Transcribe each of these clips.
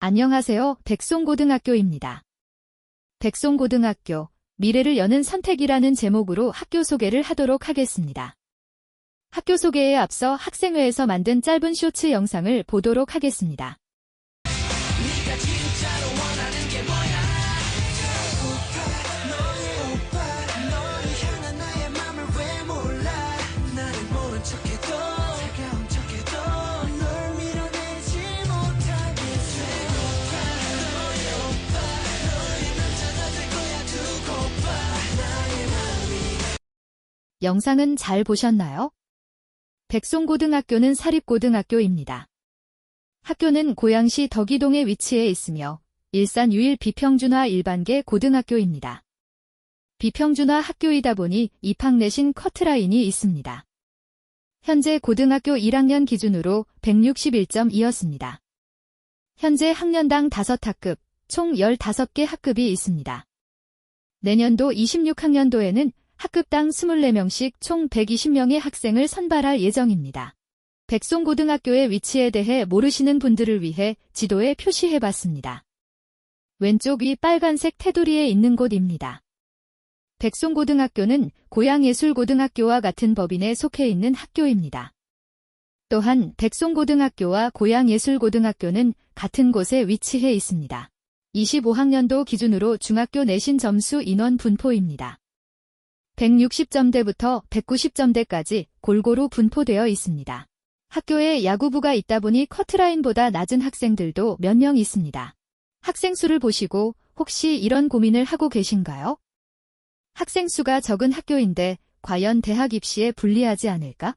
안녕하세요. 백송고등학교입니다. 백송고등학교, 미래를 여는 선택이라는 제목으로 학교 소개를 하도록 하겠습니다. 학교 소개에 앞서 학생회에서 만든 짧은 쇼츠 영상을 보도록 하겠습니다. 영상은 잘 보셨나요? 백송고등학교는 사립고등학교입니다. 학교는 고양시 덕이동에 위치해 있으며 일산 유일 비평준화 일반계 고등학교입니다. 비평준화 학교이다 보니 입학 내신 커트라인이 있습니다. 현재 고등학교 1학년 기준으로 161점이었습니다. 현재 학년당 5학급, 총 15개 학급이 있습니다. 내년도 26학년도에는 학급당 24명씩 총 120명의 학생을 선발할 예정입니다. 백송고등학교의 위치에 대해 모르시는 분들을 위해 지도에 표시해봤습니다. 왼쪽 위 빨간색 테두리에 있는 곳입니다. 백송고등학교는 고양예술고등학교와 같은 법인에 속해 있는 학교입니다. 또한 백송고등학교와 고양예술고등학교는 같은 곳에 위치해 있습니다. 25학년도 기준으로 중학교 내신 점수 인원 분포입니다. 160점대부터 190점대까지 골고루 분포되어 있습니다. 학교에 야구부가 있다 보니 커트라인보다 낮은 학생들도 몇 명 있습니다. 학생 수를 보시고 혹시 이런 고민을 하고 계신가요? 학생 수가 적은 학교인데 과연 대학 입시에 불리하지 않을까?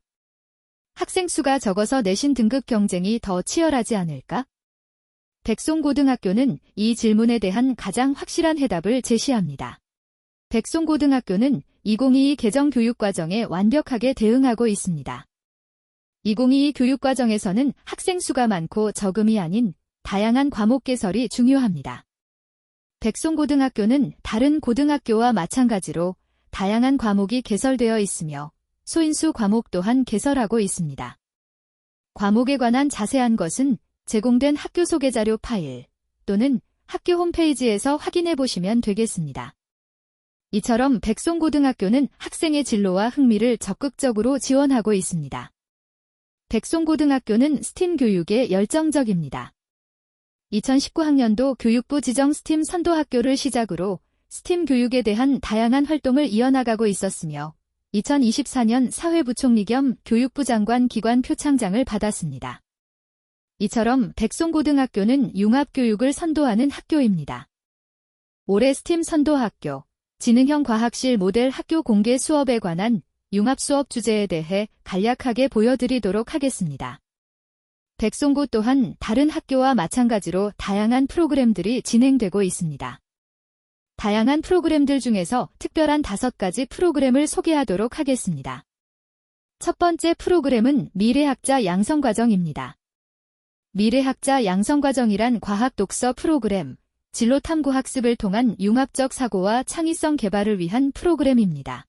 학생 수가 적어서 내신 등급 경쟁이 더 치열하지 않을까? 백송고등학교는 이 질문에 대한 가장 확실한 해답을 제시합니다. 백송고등학교는 2022 개정 교육과정에 완벽하게 대응하고 있습니다. 2022 교육과정에서는 학생 수가 많고 적음이 아닌 다양한 과목 개설이 중요합니다. 백송고등학교는 다른 고등학교와 마찬가지로 다양한 과목이 개설되어 있으며 소인수 과목 또한 개설하고 있습니다. 과목에 관한 자세한 것은 제공된 학교 소개 자료 파일 또는 학교 홈페이지에서 확인해 보시면 되겠습니다. 이처럼 백송고등학교는 학생의 진로와 흥미를 적극적으로 지원하고 있습니다. 백송고등학교는 스팀 교육에 열정적입니다. 2019학년도 교육부 지정 스팀 선도학교를 시작으로 스팀 교육에 대한 다양한 활동을 이어나가고 있었으며 2024년 사회부총리 겸 교육부 장관 기관 표창장을 받았습니다. 이처럼 백송고등학교는 융합교육을 선도하는 학교입니다. 올해 스팀 선도학교, 지능형 과학실 모델 학교 공개 수업에 관한 융합 수업 주제에 대해 간략하게 보여드리도록 하겠습니다. 백송고 또한 다른 학교와 마찬가지로 다양한 프로그램들이 진행되고 있습니다. 다양한 프로그램들 중에서 특별한 다섯 가지 프로그램을 소개하도록 하겠습니다. 첫 번째 프로그램은 미래학자 양성과정입니다. 미래학자 양성과정이란 과학 독서 프로그램, 진로 탐구 학습을 통한 융합적 사고와 창의성 개발을 위한 프로그램입니다.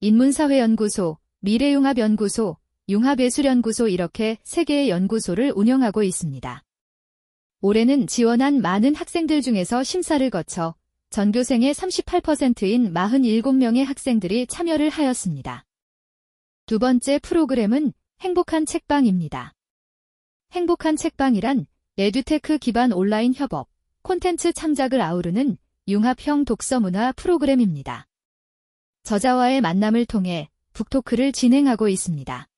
인문사회연구소, 미래융합연구소, 융합예술연구소 이렇게 3개의 연구소를 운영하고 있습니다. 올해는 지원한 많은 학생들 중에서 심사를 거쳐 전교생의 38%인 47명의 학생들이 참여를 하였습니다. 두 번째 프로그램은 행복한 책방입니다. 행복한 책방이란 에듀테크 기반 온라인 협업, 콘텐츠 창작을 아우르는 융합형 독서 문화 프로그램입니다. 저자와의 만남을 통해 북토크를 진행하고 있습니다.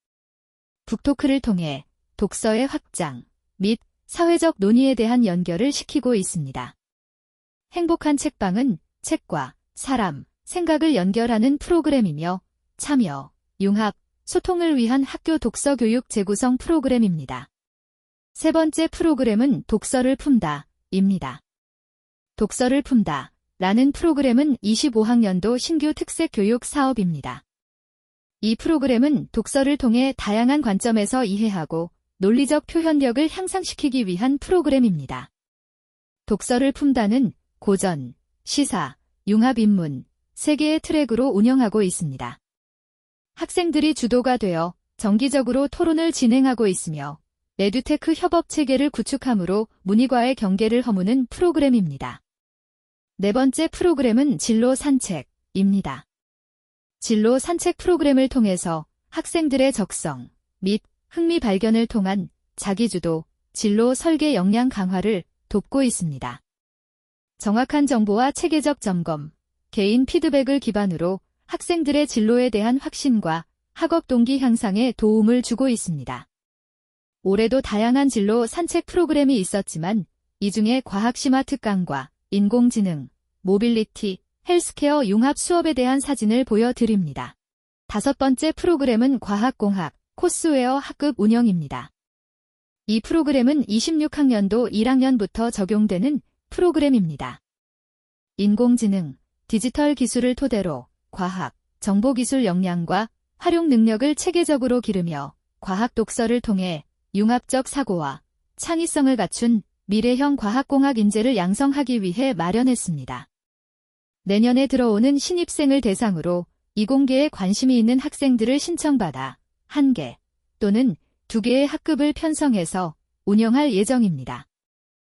북토크를 통해 독서의 확장 및 사회적 논의에 대한 연결을 시키고 있습니다. 행복한 책방은 책과 사람, 생각을 연결하는 프로그램이며 참여, 융합, 소통을 위한 학교 독서 교육 재구성 프로그램입니다. 세 번째 프로그램은 독서를 품다, 입니다. 독서를 품다 라는 프로그램은 25학년도 신규 특색 교육 사업입니다. 이 프로그램은 독서를 통해 다양한 관점에서 이해하고 논리적 표현력을 향상시키기 위한 프로그램입니다. 독서를 품다는 고전, 시사, 융합인문, 세 개의 트랙으로 운영하고 있습니다. 학생들이 주도가 되어 정기적으로 토론을 진행하고 있으며 에듀테크 협업 체계를 구축함으로 문의과의 경계를 허무는 프로그램입니다. 네 번째 프로그램은 진로 산책입니다. 진로 산책 프로그램을 통해서 학생들의 적성 및 흥미 발견을 통한 자기주도, 진로 설계 역량 강화를 돕고 있습니다. 정확한 정보와 체계적 점검, 개인 피드백을 기반으로 학생들의 진로에 대한 확신과 학업 동기 향상에 도움을 주고 있습니다. 올해도 다양한 진로 산책 프로그램이 있었지만 이 중에 과학 심화 특강과 인공지능, 모빌리티, 헬스케어 융합 수업에 대한 사진을 보여드립니다. 다섯 번째 프로그램은 과학공학, 코스웨어 학급 운영입니다. 이 프로그램은 26학년도 1학년부터 적용되는 프로그램입니다. 인공지능, 디지털 기술을 토대로 과학, 정보기술 역량과 활용 능력을 체계적으로 기르며 과학 독서를 통해 융합적 사고와 창의성을 갖춘 미래형 과학공학 인재를 양성하기 위해 마련했습니다. 내년에 들어오는 신입생을 대상으로 이공계에 관심이 있는 학생들을 신청받아 한 개 또는 두 개의 학급을 편성해서 운영할 예정입니다.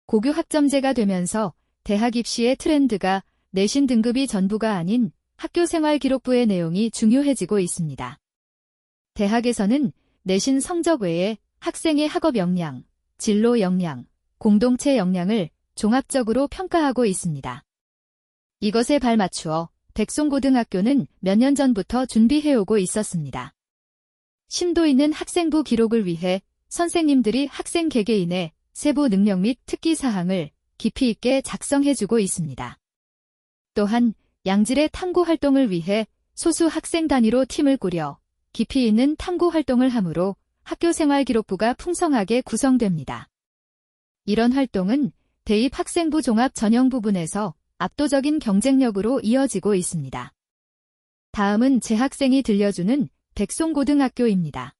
고교 학점제가 되면서 대학 입시의 트렌드가 내신 등급이 전부가 아닌 학교생활 기록부의 내용이 중요해지고 있습니다. 대학에서는 내신 성적 외에 학생의 학업 역량, 진로 역량, 공동체 역량을 종합적으로 평가하고 있습니다. 이것에 발맞추어 백송고등학교는 몇 년 전부터 준비해오고 있었습니다. 심도 있는 학생부 기록을 위해 선생님들이 학생 개개인의 세부 능력 및 특기 사항을 깊이 있게 작성해주고 있습니다. 또한 양질의 탐구 활동을 위해 소수 학생 단위로 팀을 꾸려 깊이 있는 탐구 활동을 하므로 학교 생활 기록부가 풍성하게 구성됩니다. 이런 활동은 대입 학생부 종합 전형 부분에서 압도적인 경쟁력으로 이어지고 있습니다. 다음은 재학생이 들려주는 백송고등학교입니다.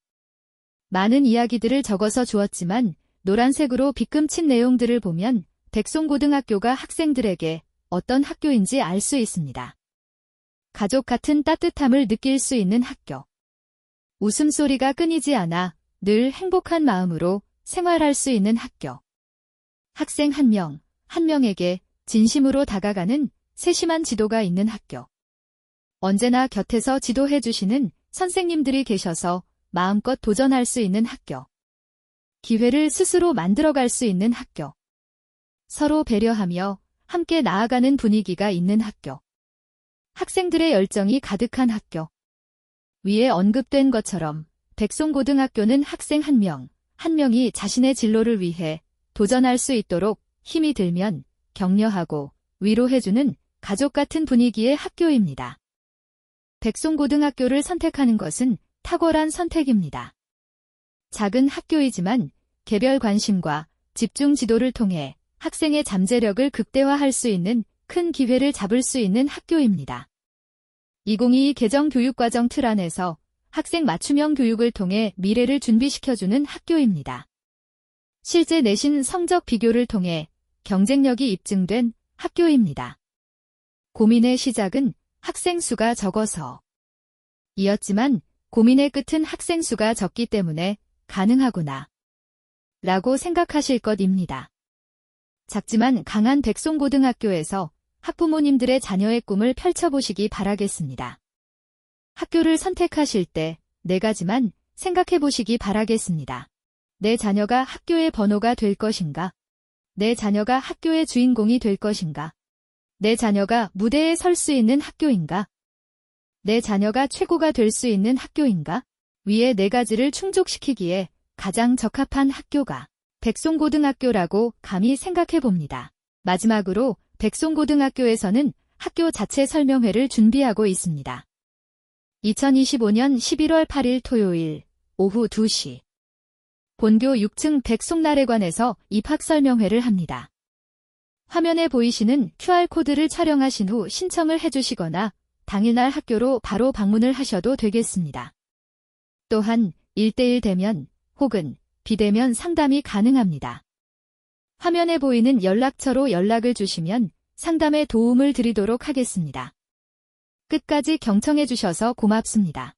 많은 이야기들을 적어서 주었지만 노란색으로 빗금친 내용들을 보면 백송고등학교가 학생들에게 어떤 학교인지 알 수 있습니다. 가족 같은 따뜻함을 느낄 수 있는 학교. 웃음소리가 끊이지 않아 늘 행복한 마음으로 생활할 수 있는 학교. 학생 한 명, 한 명에게 진심으로 다가가는 세심한 지도가 있는 학교. 언제나 곁에서 지도해 주시는 선생님들이 계셔서 마음껏 도전할 수 있는 학교. 기회를 스스로 만들어갈 수 있는 학교. 서로 배려하며 함께 나아가는 분위기가 있는 학교. 학생들의 열정이 가득한 학교. 위에 언급된 것처럼 백송고등학교는 학생 한 명, 한 명이 자신의 진로를 위해 도전할 수 있도록 힘이 들면 격려하고 위로해주는 가족 같은 분위기의 학교입니다. 백송고등학교를 선택하는 것은 탁월한 선택입니다. 작은 학교이지만 개별 관심과 집중 지도를 통해 학생의 잠재력을 극대화할 수 있는 큰 기회를 잡을 수 있는 학교입니다. 2022 개정 교육과정 틀 안에서 학생 맞춤형 교육을 통해 미래를 준비시켜주는 학교입니다. 실제 내신 성적 비교를 통해 경쟁력이 입증된 학교입니다. 고민의 시작은 학생 수가 적어서 이었지만 고민의 끝은 학생 수가 적기 때문에 가능하구나 라고 생각하실 것입니다. 작지만 강한 백송고등학교에서 학부모님들의 자녀의 꿈을 펼쳐보시기 바라겠습니다. 학교를 선택하실 때 네 가지만 생각해 보시기 바라겠습니다. 내 자녀가 학교의 번호가 될 것인가? 내 자녀가 학교의 주인공이 될 것인가? 내 자녀가 무대에 설 수 있는 학교인가? 내 자녀가 최고가 될 수 있는 학교인가? 위에 네 가지를 충족시키기에 가장 적합한 학교가 백송고등학교라고 감히 생각해 봅니다. 마지막으로 백송고등학교에서는 학교 자체 설명회를 준비하고 있습니다. 2025년 11월 8일 토요일 오후 2시 본교 6층 백송나래관에서 입학 설명회를 합니다. 화면에 보이시는 QR코드를 촬영하신 후 신청을 해주시거나 당일날 학교로 바로 방문을 하셔도 되겠습니다. 또한 1대1 대면 혹은 비대면 상담이 가능합니다. 화면에 보이는 연락처로 연락을 주시면 상담에 도움을 드리도록 하겠습니다. 끝까지 경청해 주셔서 고맙습니다.